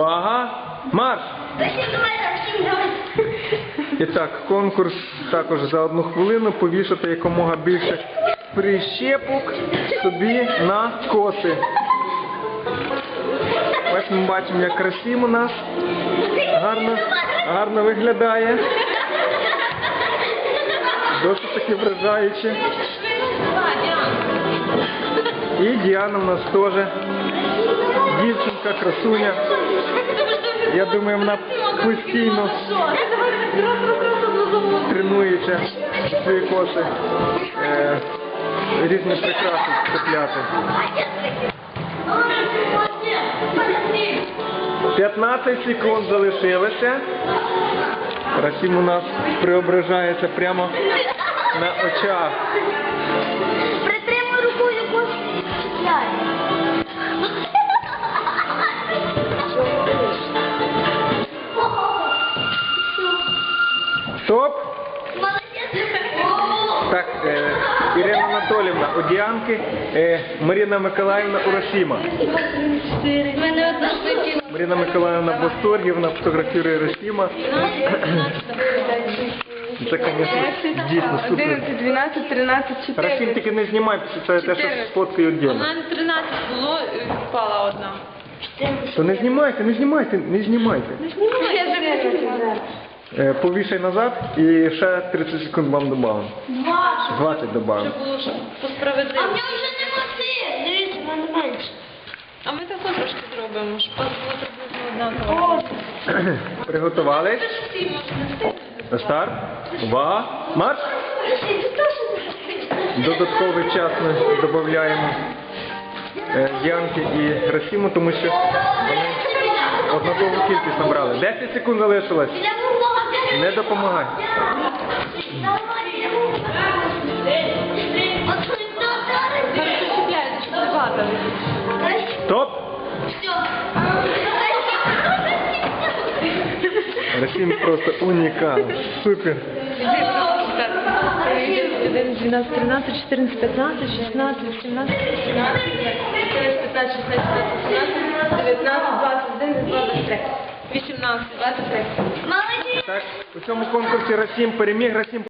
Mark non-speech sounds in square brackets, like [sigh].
Увага! Марш! І так, конкурс також за одну хвилину повішати якомога більше прищепок собі на коси. Ось ми бачимо, як красиво нас гарно, гарно виглядає. Досить таки вражаюче. І Діана в нас теж. Дівчинка, красуня. Я думаю, вона постійно тренується свої коси е, різні прикраси купляти. 15 секунд залишилося. Расім у нас преображається прямо на очах. Стоп! Молодець. Так, е, Ірина Анатолівна у Діанки, е, Маріна Миколаївна у Расіма. В мене одна штука. Маріна Миколаївна в восторгі, вона фотографує Расіма. Це, звісно, дійсно супер. 11, 12, 13, Расім 14. тільки не знімай цього те, що сфоткаю У віддільно. мене 13 було, і впала одна. То не знімайте, не знімайте, не знімайте. Я вже Е, повішай назад і ще 30 секунд вам добавимо. 20 добавимо. було щоб по А в справедливості. вже нема цих. Дивіться, в мене менше. А ми також трошки зробимо, щоб у вас було приблизно однаково. [clears throat] Приготувались? Всі можна На старт. Увага. Марш! Додатковий час ми додаємо е, Янки і Расіму, тому що вони однакову кількість набрали. 10 секунд залишилось. Не допомагай. Стоп! Расім просто унікальний. Супер. 1, 12, 13, 14, 15, 16, 17, 18, 15, 16, 17, 19, 21, 23. 18, 23. Молодець. Так, у цьому конкурсі Расім переміг. Расім